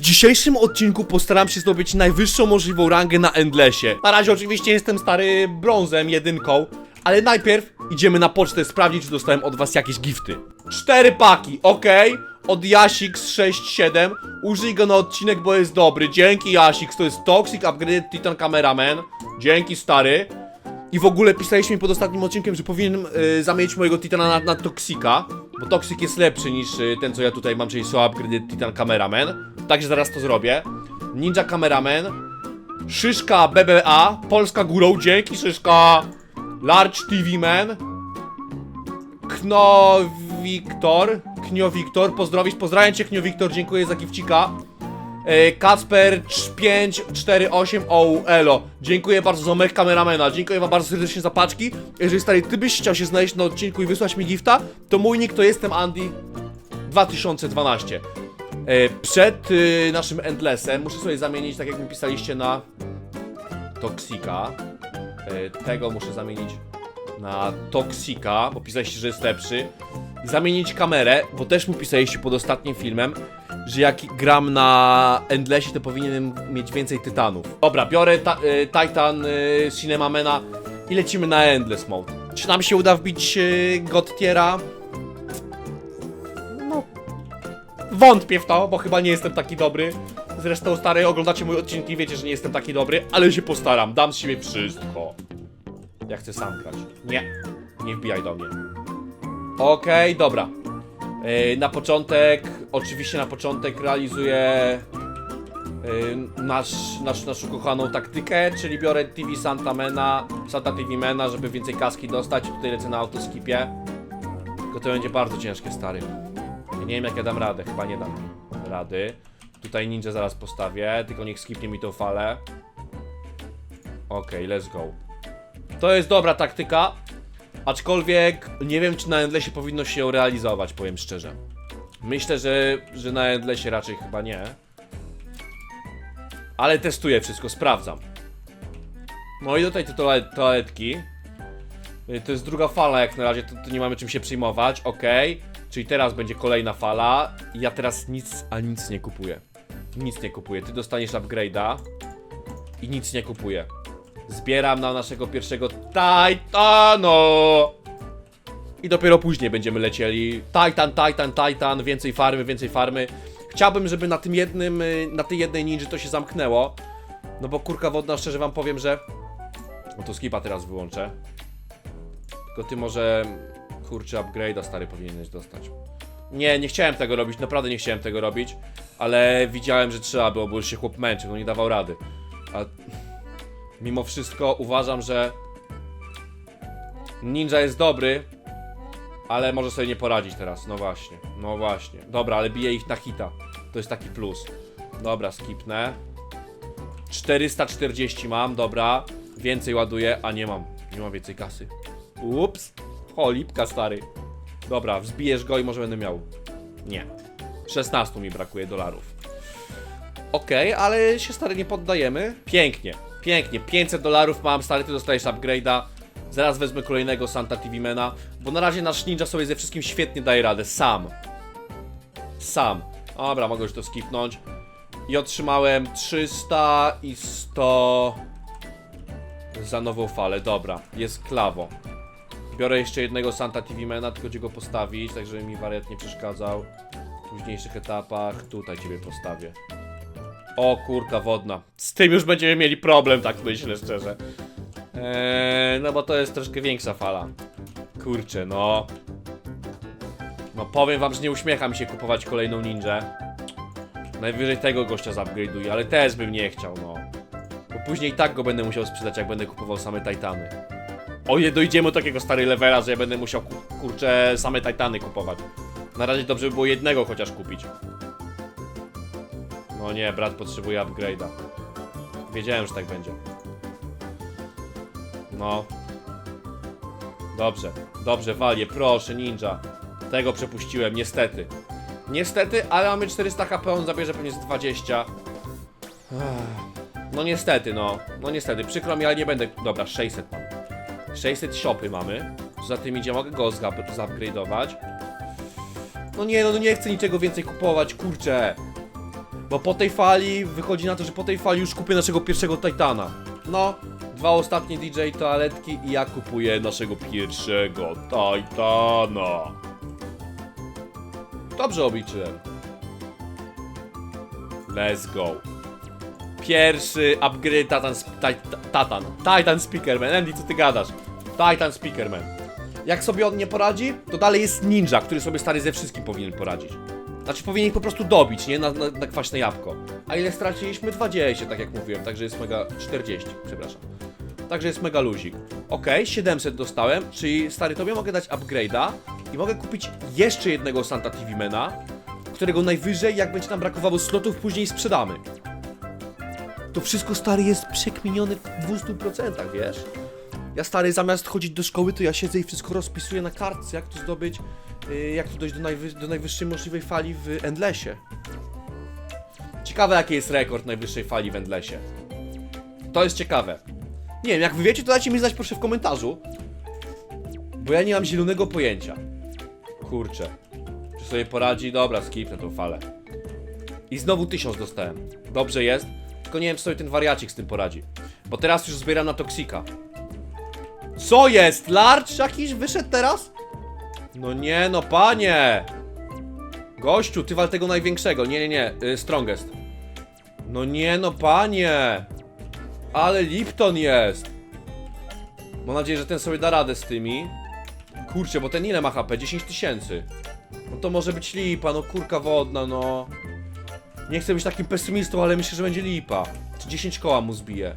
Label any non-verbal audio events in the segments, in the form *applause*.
W dzisiejszym odcinku postaram się zdobyć najwyższą możliwą rangę na Endlessie. Na razie oczywiście jestem stary brązem, jedynką, ale najpierw idziemy na pocztę sprawdzić, czy dostałem od was jakieś gifty. Cztery paki, okej. Od Jasix 67. Użyj go na odcinek, bo jest dobry. Dzięki Jasix, to jest Toxic Upgraded Titan Cameraman. Dzięki stary. I w ogóle pisaliście mi pod ostatnim odcinkiem, że powinienem y, zamienić mojego Titana na, na Toxika, bo Toxic jest lepszy niż y, ten, co ja tutaj mam, czyli So Upgraded Titan Cameraman. Także zaraz to zrobię. Ninja Cameraman. Szyszka BBA. Polska górą, dzięki Szyszka. Large TV Man. Kno Wiktor. Knio Wiktor, pozdrowisz. Pozdrawiam cię, Knio Wiktor, dziękuję za gifcika. E, Kacper 548 o elo. Dziękuję bardzo za mech kameramena. Dziękuję wam bardzo serdecznie za paczki. Jeżeli stary, ty byś chciał się znaleźć na odcinku i wysłać mi gifta, to mój nick to jestem Andy 2012. E, przed y, naszym Endlessem muszę sobie zamienić, tak jak mi pisaliście na Toxika. E, tego muszę zamienić na Toxika, bo pisaliście, że jest lepszy. Zamienić kamerę, bo też mu pisaliście pod ostatnim filmem, że jak gram na Endlessie, to powinienem mieć więcej tytanów. Dobra, biorę ta, y, Titan y, Cinemamena i lecimy na Endless Mode. Czy nam się uda wbić y? No, wątpię w to, bo chyba nie jestem taki dobry. Zresztą, stary, oglądacie mój odcinek i wiecie, że nie jestem taki dobry, ale się postaram, dam z siebie wszystko. Ja chcę sam grać. Nie, nie wbijaj do mnie. Okej, dobra. Yy, na początek, oczywiście na początek realizuję yy, nasz, nasz, naszą kochaną taktykę, czyli biorę TV Santa Mena, Santa TV Mena, żeby więcej kaski dostać. Tutaj lecę na autoskipie. Tylko to będzie bardzo ciężkie, stary. Ja nie wiem jak ja dam radę, chyba nie dam rady. Tutaj ninja zaraz postawię, tylko niech skipnie mi tą falę. Okej, let's go. To jest dobra taktyka, aczkolwiek nie wiem, czy na Endlessie powinno się ją realizować, powiem szczerze. Myślę, że, że na Endlessie raczej chyba nie. Ale testuję wszystko, sprawdzam. No i tutaj te toalet, toaletki. Y, To jest druga fala jak na razie, to, to nie mamy czym się przejmować, ok. Czyli teraz będzie kolejna fala. Ja teraz nic, a nic nie kupuję. Nic nie kupuję. Ty dostaniesz upgrade'a. I nic nie kupuję. Zbieram na naszego pierwszego Titano! I dopiero później będziemy lecieli. Titan, Titan, Titan, więcej farmy, więcej farmy. Chciałbym, żeby na tym jednym, y, na tej jednej ninja to się zamknęło. No bo kurka wodna, szczerze wam powiem, że... No to skipa teraz wyłączę. Tylko ty może... Kurczę, upgrade'a stary powinieneś dostać. Nie, nie chciałem tego robić, naprawdę nie chciałem tego robić. Ale widziałem, że trzeba było, bo już się chłop męczył, no nie dawał rady. A mimo wszystko uważam, że Ninja jest dobry, ale może sobie nie poradzić teraz. No właśnie, no właśnie. Dobra, ale bije ich na hita. To jest taki plus. Dobra, skipnę. 440 mam, dobra. Więcej ładuję, a nie mam. Nie mam więcej kasy. Ups. O, lipka stary. Dobra, wzbijesz go i może będę miał. Nie. 16 mi brakuje dolarów. Okej, ale się stary nie poddajemy. Pięknie, pięknie. 500 dolarów mam, stary, ty dostajesz upgrade'a. Zaraz wezmę kolejnego Santa TV Mena, bo na razie nasz ninja sobie ze wszystkim świetnie daje radę, sam. Sam. Dobra, mogę już to skipnąć. I otrzymałem 300 i 100 za nową falę. Dobra, jest klawo. Biorę jeszcze jednego Santa TV Mena, tylko gdzie go postawić, tak żeby mi wariat nie przeszkadzał. W późniejszych etapach tutaj ciebie postawię. O kurka wodna. Z tym już będziemy mieli problem, tak myślę szczerze. Eee, no bo to jest troszkę większa fala. Kurczę, no. No powiem wam, że nie uśmiecha mi się kupować kolejną ninja. Najwyżej tego gościa zupgrade'uję, ale też bym nie chciał, no. Bo później i tak go będę musiał sprzedać, jak będę kupował same Titany. O nie dojdziemy do takiego stary levela, że ja będę musiał, ku- kurczę, same Titany kupować. Na razie dobrze by było jednego chociaż kupić. No nie, brat potrzebuje upgrade'a. Wiedziałem, że tak będzie. No. Dobrze, dobrze, walię, proszę, ninja. Tego przepuściłem, niestety. Niestety, ale mamy 400 HP, on zabierze pewnie z 20. Ech. No niestety, no. No niestety, przykro mi, ale nie będę... Dobra, 600 mam. 600 shopy mamy. Za tym idzie, mogę go zupgrade'ować. No nie, no nie chcę niczego więcej kupować, kurczę. Bo po tej fali wychodzi na to, że po tej fali już kupię naszego pierwszego Titana. No, dwa ostatnie DJ toaletki i ja kupuję naszego pierwszego Titana. Dobrze obliczyłem. Let's go. Pierwszy upgrade Titan, Titan, Titan Speakerman. Andy, co ty gadasz? Titan Speakerman. Jak sobie on nie poradzi, to dalej jest ninja, który sobie stary ze wszystkim powinien poradzić. Znaczy powinien ich po prostu dobić, nie? Na, na, na kwaśne jabłko. A ile straciliśmy? 20, tak jak mówiłem, także jest mega... 40, przepraszam. Także jest mega luzik. Ok, 700 dostałem, czyli stary, tobie mogę dać upgrade'a i mogę kupić jeszcze jednego Santa TV Mana, którego najwyżej, jak będzie nam brakowało slotów, później sprzedamy. To wszystko stary jest przekminione w 200%, wiesz? Ja stary zamiast chodzić do szkoły, to ja siedzę i wszystko rozpisuję na kartce, jak to zdobyć, jak tu dojść do, najwy do najwyższej możliwej fali w Endlessie. Ciekawe jaki jest rekord najwyższej fali w Endlessie. To jest ciekawe. Nie wiem, jak wy wiecie, to dajcie mi znać proszę w komentarzu. Bo ja nie mam zielonego pojęcia. Kurczę. Czy sobie poradzi? Dobra, skipnę tą falę. I znowu tysiąc dostałem. Dobrze jest. Tylko nie wiem, czy sobie ten wariacik z tym poradzi. Bo teraz już zbieram na toksika. Co jest? Large jakiś wyszedł teraz? No nie, no panie! Gościu, ty wal tego największego. Nie, nie, nie. Y, strongest. No nie, no panie! Ale Lipton jest! Mam nadzieję, że ten sobie da radę z tymi. Kurczę, bo ten ile ma HP? 10 tysięcy. No to może być lipa, no kurka wodna, no. Nie chcę być takim pesymistą, ale myślę, że będzie lipa. Czy 10 koła mu zbije.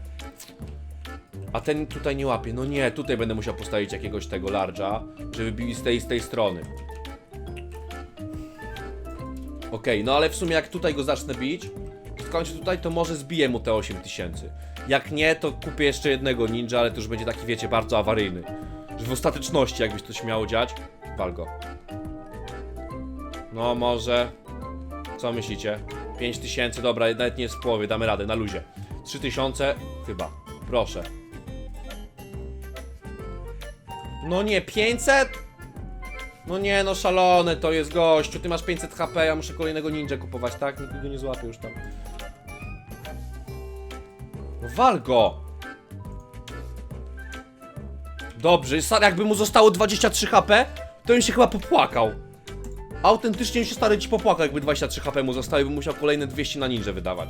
A ten tutaj nie łapie. No nie, tutaj będę musiał postawić jakiegoś tego large'a, żeby bili z tej z tej strony. Okej, no ale w sumie jak tutaj go zacznę bić, skończę tutaj, to może zbiję mu te 8000. Jak nie, to kupię jeszcze jednego ninja, ale to już będzie taki, wiecie, bardzo awaryjny. Że w ostateczności, jakbyś to się miało dziać, wal go. No może... Co myślicie? 5000, dobra, nawet nie jest w połowie, damy radę, na luzie. 3000, chyba. Proszę. No nie, 500? No nie, no szalone to jest gościu. Ty masz 500 HP, ja muszę kolejnego ninja kupować, tak? Nikt go nie złapie już tam. No wal go! Dobrze, stary, jakby mu zostało 23 HP, to on się chyba popłakał. Autentycznie się stary ci popłakał, jakby 23 HP mu zostało i by musiał kolejne 200 na ninja wydawać.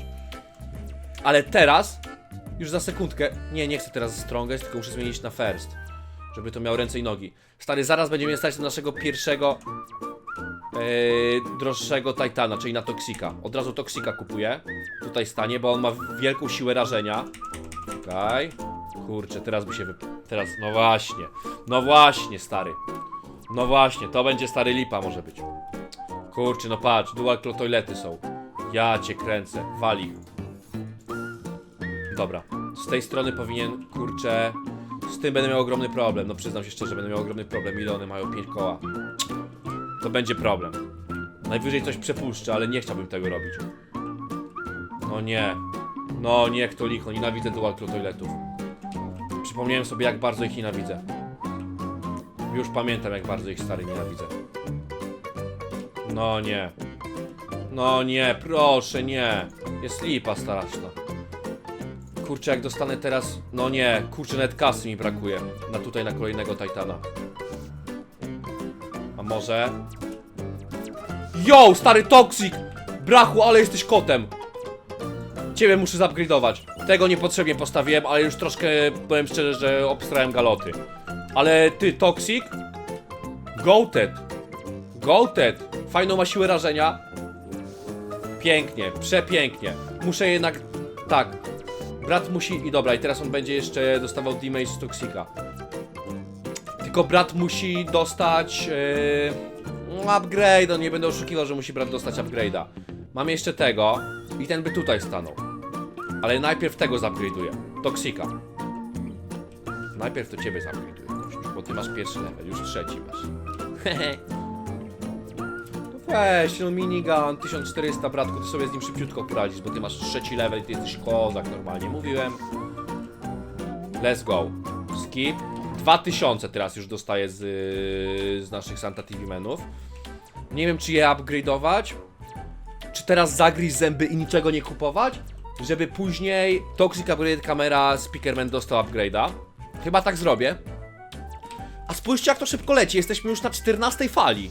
Ale teraz, już za sekundkę, nie, nie chcę teraz strongest, tylko muszę zmienić na first. Żeby to miał ręce i nogi. Stary, zaraz będziemy stać na naszego pierwszego yy, droższego Titana, czyli na Toxika. Od razu Toxika kupuję. Tutaj stanie, bo on ma wielką siłę rażenia. Okej. Kurczę, teraz by się wyp... Teraz, no właśnie. No właśnie, stary. No właśnie, to będzie stary lipa może być. Kurczę, no patrz, dual toilety są. Ja cię kręcę, wali. Dobra, z tej strony powinien, kurczę... Z tym będę miał ogromny problem, no przyznam się szczerze, będę miał ogromny problem, ile one mają 5 koła. To będzie problem. Najwyżej coś przepuszczę, ale nie chciałbym tego robić. No nie. No niech to licho, nienawidzę dual toiletów. Przypomniałem sobie jak bardzo ich nienawidzę. Już pamiętam jak bardzo ich stary nienawidzę. No nie. No nie, proszę nie. Jest lipa straszna. Kurczę, jak dostanę teraz... No nie, kurczę, net kasy mi brakuje. Na tutaj, na kolejnego Titana. A może... Yo, stary Toxic! Brachu, ale jesteś kotem! Ciebie muszę zupgrade'ować. Tego niepotrzebnie postawiłem, ale już troszkę, powiem szczerze, że obstrałem galoty. Ale ty, Toxic? Goated. Goated. Fajną ma siłę rażenia. Pięknie, przepięknie. Muszę jednak... Tak. Brat musi... I dobra, i teraz on będzie jeszcze dostawał damage z Toxika. Tylko brat musi dostać... Yy, upgrade, no nie będę oszukiwał, że musi brat dostać upgrade'a. Mam jeszcze tego i ten by tutaj stanął. Ale najpierw tego zupgrade'uję. Toxika. Najpierw to ciebie zupgrade'uję, bo ty masz pierwszy level, już trzeci masz. Hehe. *laughs* Weź, no minigun 1400, bratku, ty sobie z nim szybciutko poradzisz, bo ty masz trzeci level i ty jesteś kozak normalnie, mówiłem. Let's go. Skip. 2000 teraz już dostaję z, z naszych Santa TV menów. Nie wiem, czy je upgrade'ować. Czy teraz zagryźć zęby i niczego nie kupować? Żeby później Toxic Upgrade Camera Speakerman dostał upgrade'a. Chyba tak zrobię. A spójrzcie jak to szybko leci, jesteśmy już na 14 fali.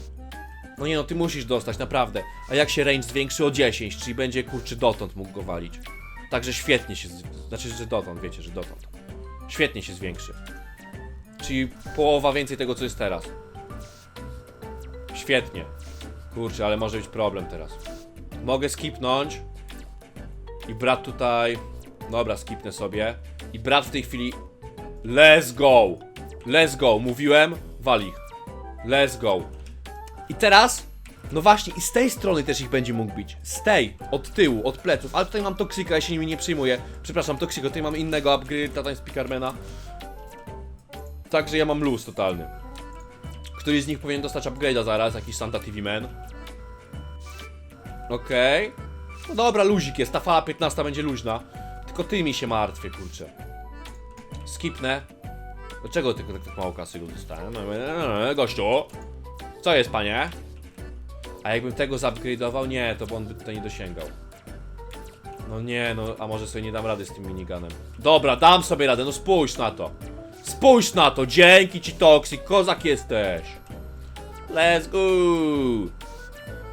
No nie no, ty musisz dostać, naprawdę. A jak się range zwiększy o 10, czyli będzie kurczy dotąd mógł go walić. Także świetnie się, znaczy, że dotąd, wiecie, że dotąd. Świetnie się zwiększy. Czyli połowa więcej tego, co jest teraz. Świetnie. Kurczę, ale może być problem teraz. Mogę skipnąć. I brat tutaj... Dobra, skipnę sobie. I brat w tej chwili... Let's go! Let's go! Mówiłem? Wali. Let's go. I teraz... No właśnie, i z tej strony też ich będzie mógł bić. Z tej, od tyłu, od pleców. Ale tutaj mam Toksika, ja się nimi nie przyjmuję. Przepraszam, Toksiko, tutaj mam innego upgrade, tatań Speakermana. Także ja mam luz totalny. Któryś z nich powinien dostać upgrade'a zaraz, jakiś Santa TV Man. Okej. No dobra, luzik jest, ta fala 15 będzie luźna. Tylko tymi się martwię, kurczę. Skipnę. Dlaczego tylko tak mało kasy go dostałem? Gościu! Co jest, panie? A jakbym tego zupgrade'ował? Nie, to by on by tutaj nie dosięgał. No nie, no, a może sobie nie dam rady z tym miniganem. Dobra, dam sobie radę, no spójrz na to. Spójrz na to, dzięki ci Toxic, kozak jesteś. Let's go.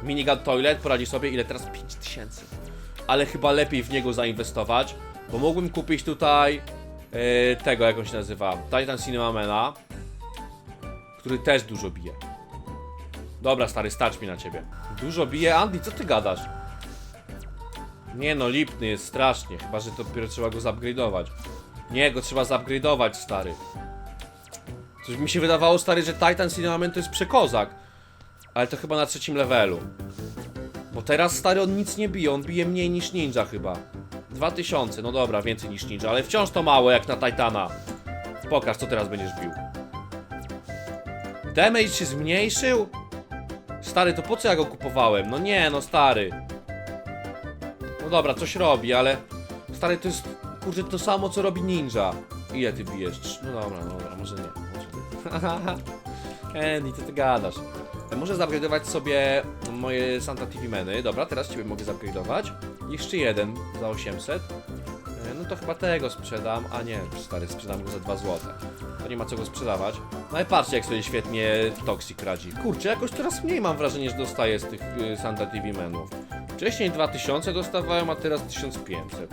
Minigun Toilet poradzi sobie, ile teraz? 5000. Ale chyba lepiej w niego zainwestować, bo mógłbym kupić tutaj e, tego, jak on się nazywa, Titan Cinnamona, który też dużo bije. Dobra, stary, stać mi na ciebie. Dużo bije? Andy, co ty gadasz? Nie no, lipny jest strasznie, chyba że to dopiero trzeba go zupgrade'ować. Nie, go trzeba zupgrade'ować, stary. Coś mi się wydawało, stary, że Titan Cinnamon to jest przekozak. Ale to chyba na trzecim levelu. Bo teraz, stary, on nic nie bije, on bije mniej niż ninja chyba. 2000, no dobra, więcej niż ninja, ale wciąż to mało jak na Titana. Pokaż, co teraz będziesz bił. Damage się zmniejszył? Stary, to po co ja go kupowałem? No nie, no stary. No dobra, coś robi, ale... Stary, to jest, kurde, to samo, co robi ninja. Ile ty bijesz? No dobra, no dobra, może nie. Może. *laughs* Andy, co ty gadasz? E, Muszę zupgrade'ować sobie moje Santa TV meny. Dobra, teraz ciebie mogę zupgrade'ować. Jeszcze jeden za 800. No to chyba tego sprzedam, a nie, stary, sprzedam go za 2 zł. To nie ma co go sprzedawać. No i patrzcie, jak sobie świetnie Toxic radzi. Kurczę, jakoś coraz mniej mam wrażenie, że dostaję z tych y, Santa TV menów. Wcześniej 2000 dostawałem, a teraz 1500.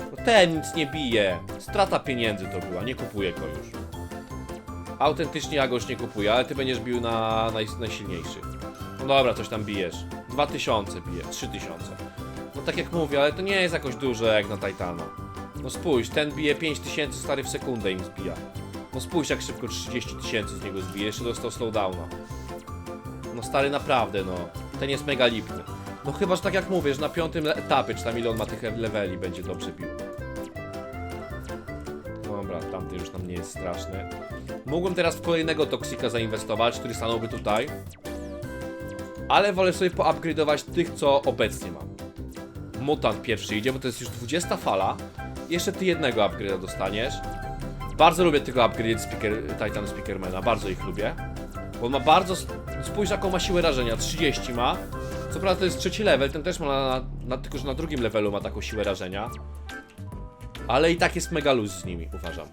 No ten nic nie bije. Strata pieniędzy to była, nie kupuję go już. Autentycznie ja go już nie kupuję, ale ty będziesz bił na naj, najsilniejszych. No dobra, coś tam bijesz. 2000 bije, 3000. No tak jak mówię, ale to nie jest jakoś duże jak na Titana. No spójrz, ten bije 5000 stary w sekundę im zbija. No spójrz jak szybko 30 tysięcy z niego zbije, jeszcze dostał slowdowna. No stary naprawdę no, ten jest mega lipny. No chyba, że tak jak mówię, że na piątym etapie, czy tam ile on ma tych leveli, będzie dobrze bił. Dobra, tamty już nam nie jest straszny. Mógłbym teraz w kolejnego Toksika zainwestować, który stanąłby tutaj. Ale wolę sobie poupgrade'ować tych, co obecnie mam. Mutant pierwszy idzie, bo to jest już 20 fala. Jeszcze ty jednego upgrade'a dostaniesz. Bardzo lubię tego upgrade speaker, Titan Speakermana, bardzo ich lubię. Bo on ma bardzo... Spójrz jaką ma siłę rażenia, 30 ma. Co prawda to jest trzeci level, ten też ma na, na, tylko że na drugim levelu ma taką siłę rażenia. Ale i tak jest mega luz z nimi, uważam.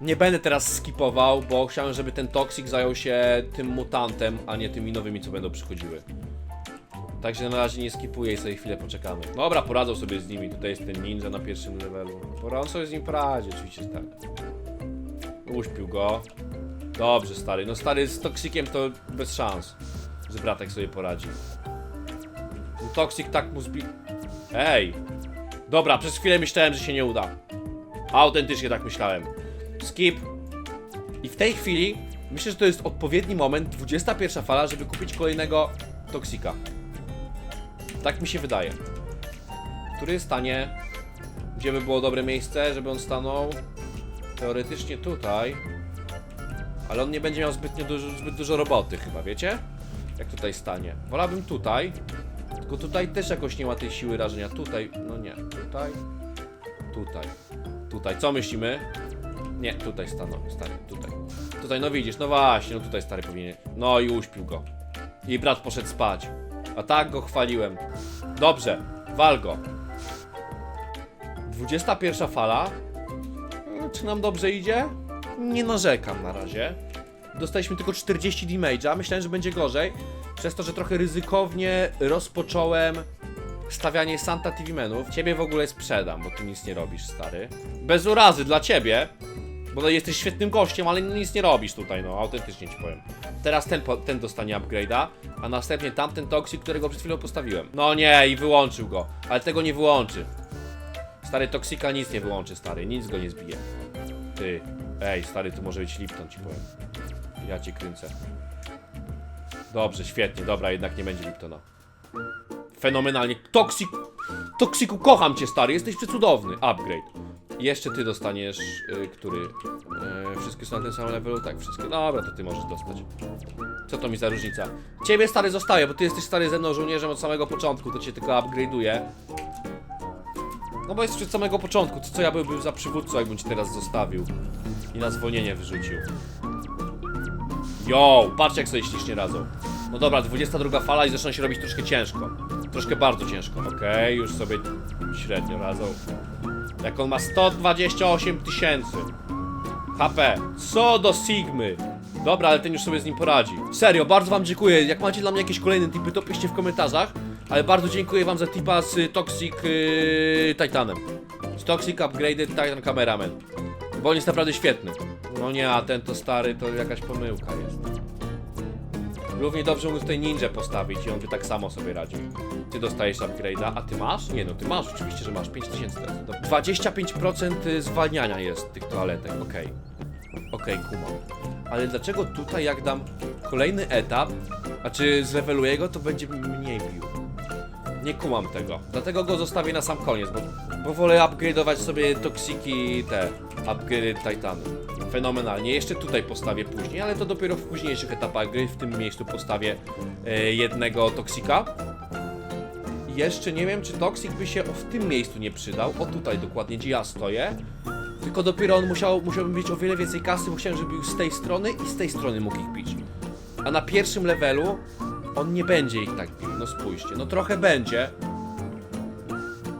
Nie będę teraz skipował, bo chciałem, żeby ten Toxic zajął się tym mutantem, a nie tymi nowymi, co będą przychodziły. Także na razie nie skipuję i sobie chwilę poczekamy. Dobra, poradzą sobie z nimi. Tutaj jest ten ninja na pierwszym levelu. Poradzą sobie z nim poradzić, oczywiście że tak. Uśpił go. Dobrze, stary. No stary z Toxikiem to bez szans, że bratek sobie poradzi. Ten Toxic tak mu zbi... Ej! Dobra, przez chwilę myślałem, że się nie uda. Autentycznie tak myślałem. Skip. I w tej chwili myślę, że to jest odpowiedni moment, 21 fala, żeby kupić kolejnego Toksika. Tak mi się wydaje. Który stanie? Gdzie by było dobre miejsce, żeby on stanął? Teoretycznie tutaj. Ale on nie będzie miał zbytnio dużo, zbyt dużo roboty chyba, wiecie? Jak tutaj stanie. Wolałbym tutaj. Tylko tutaj też jakoś nie ma tej siły rażenia. Tutaj, no nie. Tutaj. Tutaj. Tutaj. Co myślimy? Nie, tutaj stanął, stary, tutaj. Tutaj, no widzisz, no właśnie, no tutaj stary powinien. No i uśpił go. Jej brat poszedł spać. A tak go chwaliłem. Dobrze, wal go. 21 fala. Mm, Czy nam dobrze idzie? Nie narzekam na razie. Dostaliśmy tylko 40 damage'a. Myślałem, że będzie gorzej. Przez to, że trochę ryzykownie rozpocząłem stawianie Santa TV menów. Ciebie w ogóle sprzedam, bo ty nic nie robisz, stary. Bez urazy dla ciebie. Bo no, jesteś świetnym gościem, ale nic nie robisz tutaj, no autentycznie ci powiem. Teraz ten, ten dostanie upgrade'a, a następnie tamten toksik, którego przed chwilą postawiłem. No nie, i wyłączył go, ale tego nie wyłączy. Stary toksika nic nie wyłączy, stary, nic go nie zbije. Ty, ej, stary, to może być Lipton, ci powiem. Ja cię kręcę. Dobrze, świetnie, dobra, jednak nie będzie Liptona. Fenomenalnie. Toksik, Toksiku, kocham cię, stary, jesteś przecudowny. Upgrade. Jeszcze ty dostaniesz, y, który? Y, wszystkie są na tym samym levelu? Tak, wszystkie. Dobra, to ty możesz dostać. Co to mi za różnica? Ciebie stary zostaje, bo ty jesteś stary ze mną żołnierzem od samego początku, to cię tylko upgrade'uje. No bo jesteś od samego początku, to co ja byłbym za przywódcą, jakbym cię teraz zostawił i na zwolnienie wyrzucił. Yo, patrz jak sobie ślicznie radzą. No dobra, 22 fala i zaczyna się robić troszkę ciężko. Troszkę bardzo ciężko. Okej, już sobie średnio radzą. Jak on ma 128 tysięcy HP. Co do Sigmy. Dobra, ale ten już sobie z nim poradzi. Serio, bardzo wam dziękuję. Jak macie dla mnie jakieś kolejne tipy, to piszcie w komentarzach. Ale bardzo dziękuję wam za tipa z y, Toxic y, Titanem. Z Toxic Upgraded Titan Cameraman. Bo on jest naprawdę świetny. No nie, a ten to stary, to jakaś pomyłka jest. Równie dobrze mógł tutaj ninja postawić i on by tak samo sobie radził. Ty dostajesz upgrade'a, a ty masz? Nie no, ty masz, oczywiście, że masz 5000 teraz. To 25% zwalniania jest tych toaletek, okej. Okej, kumam. Ale dlaczego tutaj jak dam kolejny etap, a czy zleweluję go, to będzie mniej bił? Nie kumam tego. Dlatego go zostawię na sam koniec, bo, bo wolę upgrade'ować sobie toksiki te upgrade Titany. Fenomenalnie. Jeszcze tutaj postawię później, ale to dopiero w późniejszych etapach gry. W tym miejscu postawię e, jednego toksika. Jeszcze nie wiem, czy toksik by się w tym miejscu nie przydał. O tutaj dokładnie, gdzie ja stoję. Tylko dopiero on musiał, musiałbym mieć o wiele więcej kasy, bo chciałem, żeby był z tej strony i z tej strony mógł ich bić. A na pierwszym levelu on nie będzie ich tak bił. No spójrzcie, no trochę będzie.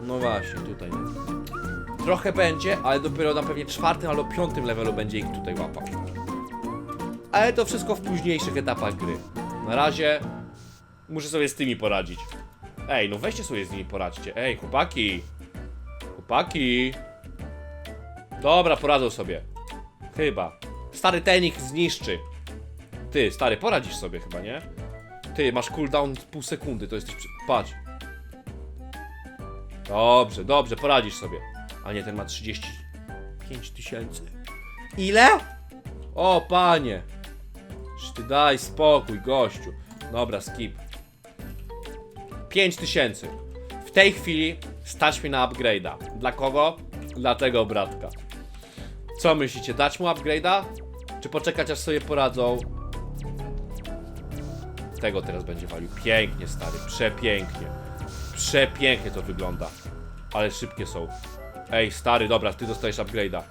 No właśnie, tutaj. Trochę będzie, ale dopiero na pewnie czwartym albo piątym levelu będzie ich tutaj łapał. Ale to wszystko w późniejszych etapach gry. Na razie muszę sobie z tymi poradzić. Ej, no weźcie sobie z nimi poradźcie. Ej, chłopaki. Chłopaki. Dobra, poradzą sobie. Chyba. Stary ten ich zniszczy. Ty, stary, poradzisz sobie chyba, nie? Ty, masz cooldown pół sekundy, to przy... Patrz. Dobrze, dobrze, poradzisz sobie. A nie, ten ma 35 tysięcy. Ile? O, panie. Czy ty daj spokój, gościu. Dobra, skip. 5 tysięcy. W tej chwili stać mi na upgrade'a. Dla kogo? Dla tego bratka. Co myślicie, dać mu upgrade'a? Czy poczekać aż sobie poradzą? Tego teraz będzie walił. Pięknie, stary, przepięknie. Przepięknie to wygląda. Ale szybkie są. Ej, stary, dobra, ty dostajesz upgrade'a.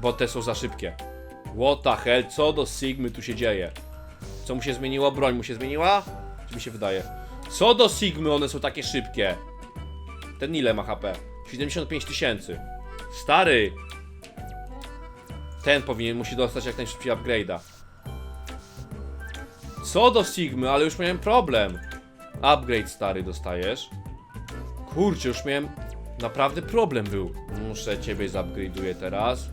Bo te są za szybkie. What the hell, co do Sigmy tu się dzieje? Co mu się zmieniło? Broń mu się zmieniła? Czy mi się wydaje? Co do Sigmy, one są takie szybkie. Ten ile ma HP? 75 tysięcy. Stary! Ten powinien, musi dostać jak najszybciej upgrade'a. Co do Sigmy, ale już miałem problem. Upgrade stary dostajesz. Kurczę, już miałem naprawdę problem był. Muszę ciebie zupgrade'uję teraz.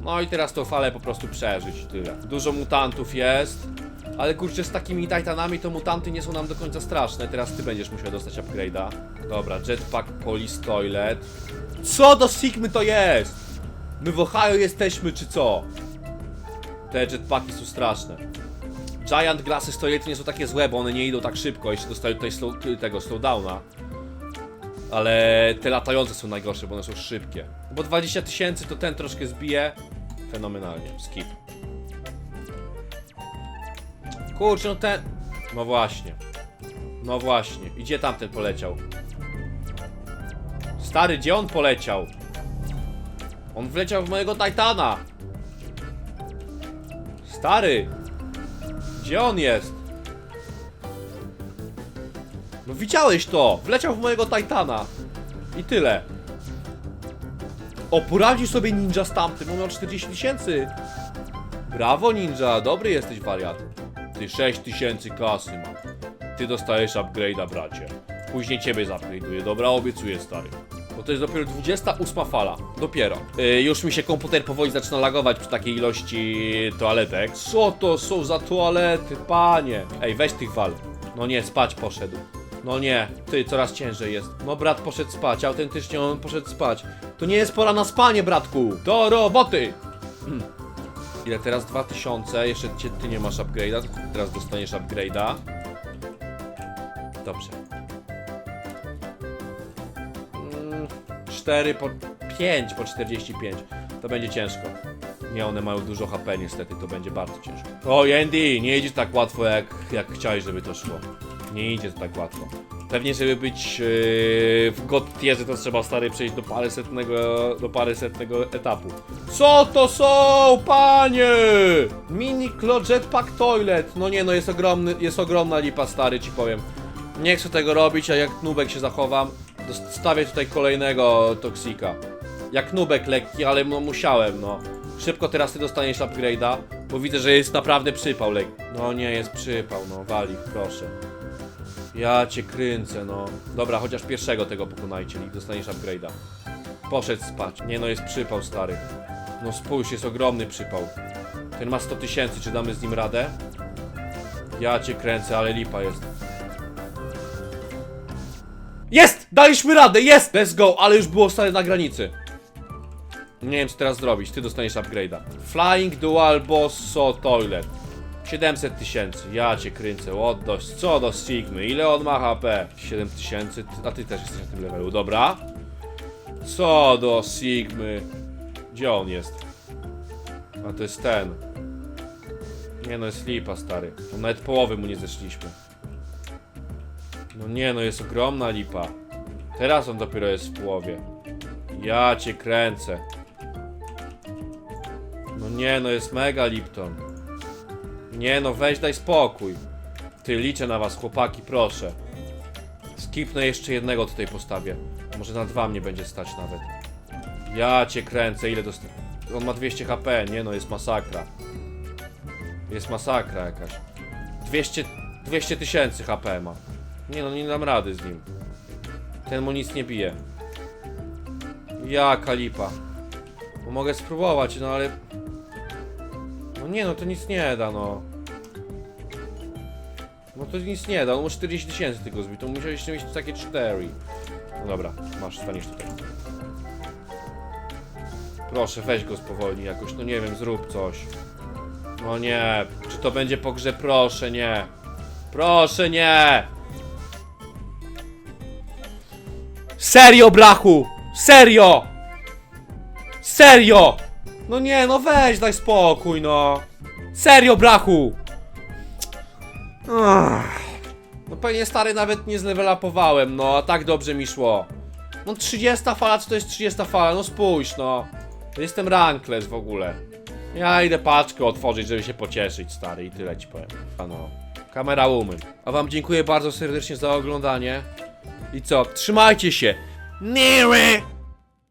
No i teraz tą falę po prostu przeżyć, tyle. Dużo mutantów jest. Ale kurczę, z takimi titanami to mutanty nie są nam do końca straszne. Teraz ty będziesz musiał dostać upgrade'a. Dobra, jetpack police toilet. Co do Sigmy to jest? My w Ohio jesteśmy, czy co? Te jetpacki są straszne. Giant Glassy Toilety nie są takie złe, bo one nie idą tak szybko. Jeszcze dostają tutaj slow, tego slowdowna. Ale te latające są najgorsze, bo one są szybkie. Bo 20 tysięcy to ten troszkę zbije. Fenomenalnie. Skip. Kurczę, no ten... No właśnie. No właśnie. I gdzie tamten poleciał? Stary, gdzie on poleciał? On wleciał w mojego Titana. Stary. Gdzie on jest? No widziałeś to! Wleciał w mojego Titana. I tyle. O, poradził sobie ninja z tamtym, on miał 40 tysięcy. Brawo ninja, dobry jesteś wariat. Ty 6 tysięcy kasy ma. Ty dostajesz upgrade'a, bracie. Później ciebie zupgrade'uję, dobra? Obiecuję, stary. Bo to jest dopiero 28 fala. Dopiero. Yy, już mi się komputer powoli zaczyna lagować przy takiej ilości toaletek. Co to są za toalety, panie? Ej, weź tych wal. No nie, spać poszedł. No nie, ty, coraz ciężej jest. No brat poszedł spać, autentycznie on poszedł spać. To nie jest pora na spanie, bratku. Do roboty! Hmm. Ile teraz? 2000, jeszcze cię, ty nie masz upgrade'a, teraz dostaniesz upgrade'a. Dobrze. Mm, 4 po 5 po 45. To będzie ciężko. Nie, one mają dużo HP niestety, to będzie bardzo ciężko. O, Andy, nie idzie tak łatwo jak, jak chciałeś, żeby to szło. Nie idzie to tak łatwo. Pewnie, żeby być yy, w God tierze, to trzeba stary przejść do parysetnego, do parysetnego etapu. Co to są, panie? Mini Clo Jetpack Toilet. No nie, no jest ogromny, jest ogromna lipa, stary, ci powiem. Nie chcę tego robić, a jak nubek się zachowam, dostawię tutaj kolejnego toksika. Jak nubek lekki, ale no musiałem, no. Szybko teraz ty dostaniesz upgrade'a, bo widzę, że jest naprawdę przypał lekki. No nie, jest przypał, no wali, proszę. Ja cię kręcę, no. Dobra, chociaż pierwszego tego pokonajcie i dostaniesz upgrade'a. Poszedł spać. Nie no, jest przypał, stary. No spójrz, jest ogromny przypał. Ten ma 100 tysięcy, czy damy z nim radę? Ja cię kręcę, ale lipa jest. Jest! Daliśmy radę, jest! Let's go, ale już było stare na granicy. Nie wiem co teraz zrobić, ty dostaniesz upgrade'a. Flying Dual Boss Toilet. 700 tysięcy, ja cię kręcę, oddość, co do Sigmy, ile on ma HP? 7 tysięcy, a ty też jesteś na tym levelu, dobra? Co do Sigmy, gdzie on jest? A to jest ten. Nie no, jest lipa, stary. On nawet połowy mu nie zeszliśmy. No nie no, jest ogromna lipa. Teraz on dopiero jest w połowie. Ja cię kręcę. No nie no, jest mega Lipton. Nie no, weź daj spokój. Ty, liczę na was, chłopaki, proszę. Skipnę jeszcze jednego tutaj postawię. Może na dwa mnie będzie stać nawet. Ja cię kręcę, ile dosta... On ma 200 HP, nie no, jest masakra. Jest masakra jakaś. 200... 200 tysięcy HP ma. Nie no, nie dam rady z nim. Ten mu nic nie bije. Jaka lipa. No mogę spróbować, no ale... No nie no, to nic nie da, no. No to nic nie da, on mu 40 tysięcy tylko zbił, to musieliście mieć takie 4. No dobra, masz, staniesz tutaj. Proszę, weź go spowolnij jakoś, no nie wiem, zrób coś. No nie, czy to będzie po grze? Proszę, nie. Proszę, nie! Serio, brachu! Serio! Serio! No nie, no weź, daj spokój, no. Serio, brachu! No pewnie stary nawet nie zlewelapowałem, no, a tak dobrze mi szło. No 30 fala, co to jest 30 fala? No spójrz, no. Jestem rankless w ogóle. Ja idę paczkę otworzyć, żeby się pocieszyć, stary, i tyle ci powiem. No. Kamera woman. A wam dziękuję bardzo serdecznie za oglądanie. I co? Trzymajcie się! Niry!